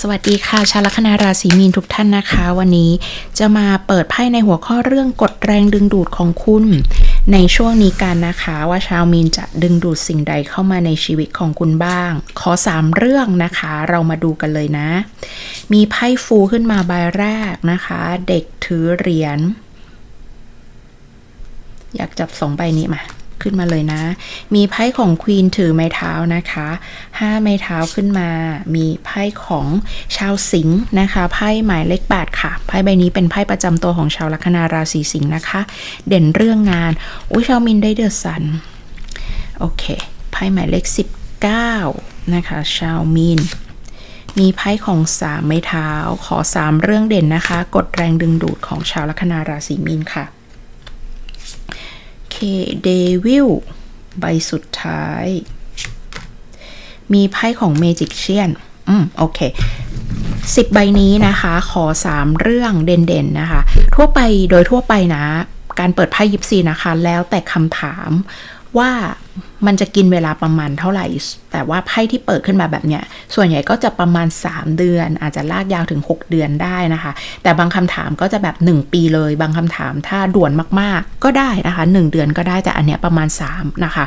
สวัสดีค่ะ ชาวลัคนาราศีมีนทุกท่านนะคะ วันนี้จะมาเปิดไพ่ในหัวข้อเรื่องกดแรงดึงดูดของคุณ ในช่วงนี้กันนะคะ ว่าชาวมีนจะดึงดูดสิ่งใดเข้ามาในชีวิตของคุณบ้าง ขอสามเรื่องนะคะ เรามาดูกันเลยนะ มีไพ่ฟูขึ้นมาใบแรกนะคะ เด็กถือเหรียญอยากจับสองใบนี้มา ขึ้นมาเลยนะ มีไพ่ของควีนถือไม้เท้านะคะห้าไม้เท้าขึ้นมา มีไพ่ของชาวสิงห์นะคะไพ่หมายเลขแปดค่ะไพ่ใบนี้เป็นไพ่ประจำตัวของชาวลัคนาราศีสิงห์นะคะ เด่นเรื่องงานอุ้ยชาวมินได้เดือดสันโอเคไพ่หมายเลขสิบเก้านะคะชาวมินมีไพ่ของสามไม้เท้า ขอสามเรื่องเด่นนะคะ กดแรงดึงดูดของชาวลัคนาราศีมีนค่ะ เคเดวิลใบสุดท้าย มีไพ่ของเมจิกเชียน อืม โอเคสิบใบนี้นะคะ ขอสามเรื่องเด่นๆนะคะ ทั่วไปโดยทั่วไปนะ การเปิดไพ่ยิปซีนะคะ แล้วแต่คำถาม ว่ามันจะกินเวลาประมาณเท่าไหร่ แต่ว่าไพ่ที่เปิดขึ้นมาแบบเนี้ย ส่วนใหญ่ก็จะประมาณ 3 เดือน อาจจะลากยาวถึง 6 เดือนได้นะคะ แต่บางคำถามก็จะแบบ 1 ปีเลย บางคำถามถ้าด่วนมากๆ ก็ได้นะคะ 1 เดือนก็ได้แต่อันเนี้ยประมาณ 3 นะคะ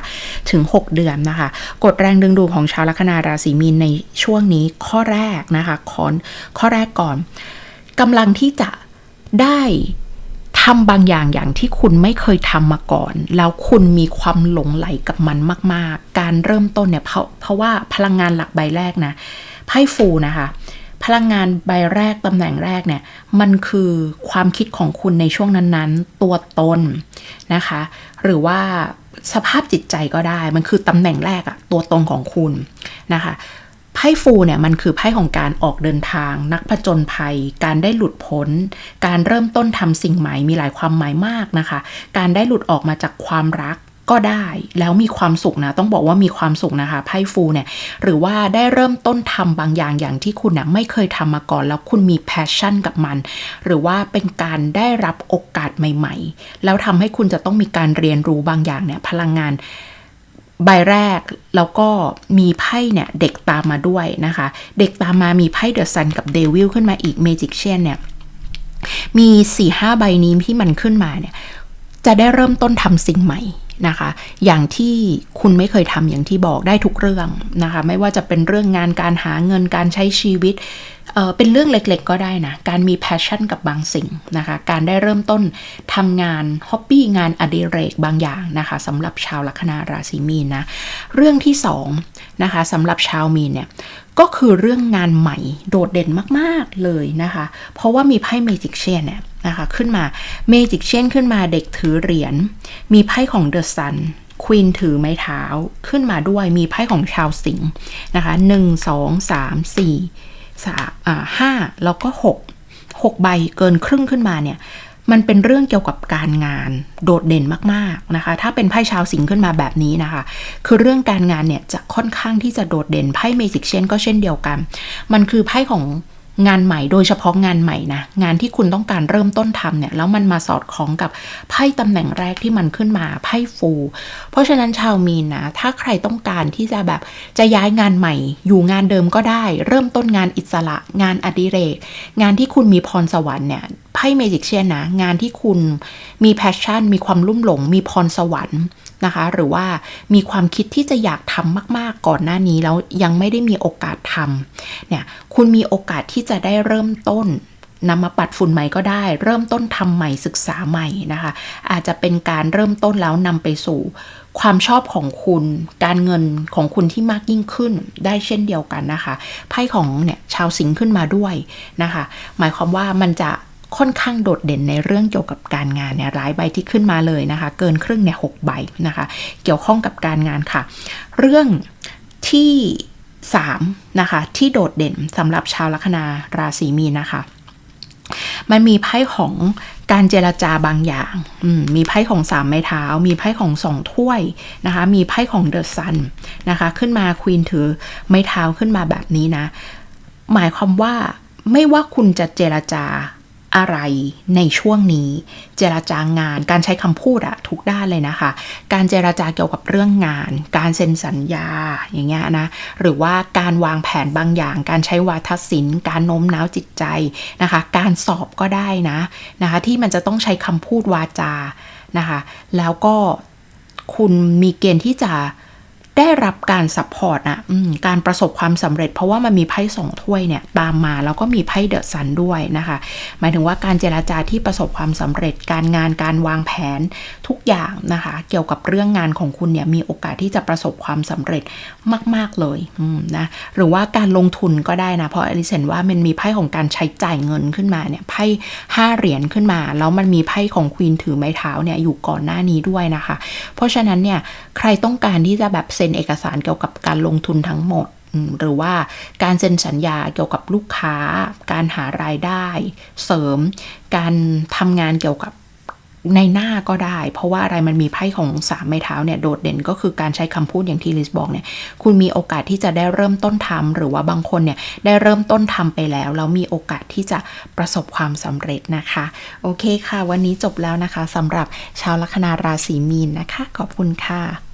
ถึง 6 เดือนนะคะ กดแรงดึงดูดของชาวลัคนาราศีมีนในช่วงนี้ข้อแรกนะคะขอข้อแรกก่อนกำลังที่จะได้ ทำบางอย่างอย่างที่คุณไม่เคยทำมาก่อน แล้วคุณมีความหลงไหลกับมันมาก ๆ การเริ่มต้นเนี่ยเพราะเพราะว่าพลังงานหลักใบแรกนะไพ่ฟูนะคะ พลังงานใบแรกตำแหน่งแรกเนี่ยมันคือความคิดของคุณในช่วงนั้นๆ ตัวตนนะคะ หรือว่าสภาพจิตใจก็ได้มันคือตำแหน่งแรกอะตัวตนของคุณนะคะ ไพ่ฟูเนี่ยมันคือไพ่ของการออกเดินทาง นักผจญภัย การได้หลุดพ้น การเริ่มต้นทำสิ่งใหม่มีหลายความหมายมากนะคะ การได้หลุดออกมาจากความรักก็ได้แล้วมีความสุขนะ ต้องบอกว่ามีความสุขนะคะไพ่ฟูเนี่ยหรือว่าได้เริ่มต้นทำบางอย่างอย่างที่คุณนะไม่เคยทำมาก่อน แล้วคุณมีแพชชั่นกับมัน หรือว่าเป็นการได้รับโอกาสใหม่ ๆ แล้วทำให้คุณจะต้องมีการเรียนรู้บางอย่างเนี่ยพลังงาน ใบแรกแล้วก็มีไพ่เนี่ย เด็กตามมาด้วยนะคะ เด็กตามมามีไพ่เดอะซันกับเดวิลขึ้นมาอีกเมจิกเชียนเนี่ย มี4ี่ห้าใบนี้ที่มันขึ้นมาเนี่ย จะได้เริ่มต้นทำสิ่งใหม่ นะคะ อย่างที่คุณไม่เคยทำอย่างที่บอกได้ทุกเรื่องนะคะ ไม่ว่าจะเป็นเรื่องงานการหาเงินการใช้ชีวิตเเป็นเรื่องเล็กๆ ก็ได้นะ การมีแพชชั่นกับบางสิ่งนะคะ การได้เริ่มต้นทำงานฮ็อบบี้งานอดิเรกบางอย่างนะคะสำหรับชาวลัคนาราศีมีนนะ เรื่องที่สองนะคะสำหรับชาวมีนเนี่ยก็คือเรื่องงานใหม่โดดเด่นมากๆเลยนะคะ เพราะว่ามีไพ่เมจิกเชียนเนี่ย นะคะขึ้นมาเมจิกเชียนขึ้นมาเด็กถือเหรียญ มีไพ่ของเดอะซันควีนถือไม้เท้าขึ้นมาด้วยมีไพ่ของชาวสิงห์นะคะหนึ่งสองสามสี่สามอ่าห้าแล้วก็หกหกใบเกินครึ่งขึ้นมาเนี่ยมันเป็นเรื่องเกี่ยวกับการงานโดดเด่นมากๆนะคะ ถ้าเป็นไพ่ชาวสิงห์ขึ้นมาแบบนี้นะคะ คือเรื่องการงานเนี่ยจะค่อนข้างที่จะโดดเด่นไพ่เมจิกเชนก็เช่นเดียวกัน มันคือไพ่ของ งานใหม่โดยเฉพาะงานใหม่นะงานที่คุณต้องการเริ่มต้นทำเนี่ยแล้วมันมาสอดคล้องกับไพ่ตำแหน่งแรกที่มันขึ้นมาไพ่ฟู เพราะฉะนั้นชาวมีนนะถ้าใครต้องการที่จะแบบจะย้ายงานใหม่ อยู่งานเดิมก็ได้ เริ่มต้นงานอิสระ งานอดิเรก งานที่คุณมีพรสวรรค์เนี่ยไพ่เมจิกเชียนนะงานที่คุณมีแพชชั่น มีความลุ่มหลง มีพรสวรรค์นะคะ หรือว่ามีความคิดที่จะอยากทำมาก ๆ ก่อนหน้านี้แล้วยังไม่ได้มีโอกาสทำเนี่ยคุณมีโอกาสที่จะได้เริ่มต้นนำมาปัดฝุ่นใหม่ก็ได้ เริ่มต้นทำใหม่ศึกษาใหม่นะคะ อาจจะเป็นการเริ่มต้นแล้วนำไปสู่ความชอบของคุณ การเงินของคุณที่มากยิ่งขึ้นได้เช่นเดียวกันนะคะไพ่ของเนี่ยชาวสิงขึ้นมาด้วยนะคะ หมายความว่ามันจะ ค่อนข้างโดดเด่นในเรื่องเกี่ยวกับการงานเนี่ยหลายใบที่ขึ้นมาเลยนะคะ เกินครึ่งเนี่ยหกใบนะคะ เกี่ยวข้องกับการงานค่ะ เรื่องที่3นะคะที่โดดเด่นสำหรับชาวลัคนาราศีมีนนะคะ มันมีไพ่ของการเจรจาบางอย่างมีไพ่ของสามไม้เท้า มีไพ่ของสองถ้วยนะคะ มีไพ่ของเดอะซันนะคะ ขึ้นมาควีนถือไม้เท้าขึ้นมาแบบนี้นะ หมายความว่าไม่ว่าคุณจะเจรจา อะไรในช่วงนี้ เจรจางาน การใช้คำพูดอะทุกด้านเลยนะคะ การเจรจาเกี่ยวกับเรื่องงาน การเซ็นสัญญาอย่างเงี้ยนะ หรือว่าการวางแผนบางอย่าง การใช้วาทศิลป์ การโน้มน้าวจิตใจนะคะ การสอบก็ได้นะนะคะ ที่มันจะต้องใช้คำพูดวาจานะคะ แล้วก็คุณมีเกณฑ์ที่จะ ได้รับการซัพพอร์ตนะอการประสบความสำเร็จ เพราะว่ามันมีไพ่สองถ้วยเนี่ยตามมาแล้วก็มีไพ่เดอะซันด้วยนะคะ หมายถึงว่าการเจราจาที่ประสบความสำเร็จ การงานการวางแผนทุกอย่างนะคะ เกี่ยวกับเรื่องงานของคุณเนี่ยมีโอกาสที่จะประสบความสำเร็จมาก ๆเลยนะหรือว่าการลงทุนก็ได้นะเพราะอลิเซนว่ามันมีไพ่ของการใช้จ่ายเงินขึ้นมาเนี่ยไพ่ห้าเหรียญขึ้นมา แล้วมันมีไพ่ของควีนถือไม้เท้าเนี่ยอยู่ก่อนหน้านี้ด้วยนะคะ เพราะฉะนั้นเนี่ยใครต้องการที่จะแบบเซ็นเอกสารเกี่ยวกับการลงทุนทั้งหมด หรือว่าการเซ็นสัญญาเกี่ยวกับลูกค้า การหารายได้ เสริม การทำงานเกี่ยวกับในหน้าก็ได้ เพราะว่าอะไรมันมีไพ่ของสามไม้เท้าเนี่ยโดดเด่นก็คือการใช้คำพูดอย่างที่ลิสบอกเนี่ยคุณมีโอกาสที่จะได้เริ่มต้นทำหรือว่าบางคนเนี่ยได้เริ่มต้นทำไปแล้วแล้วมีโอกาสที่จะประสบความสำเร็จนะคะ โอเคค่ะ วันนี้จบแล้วนะคะสำหรับชาวลัคนาราศีมีนนะคะ ขอบคุณค่ะ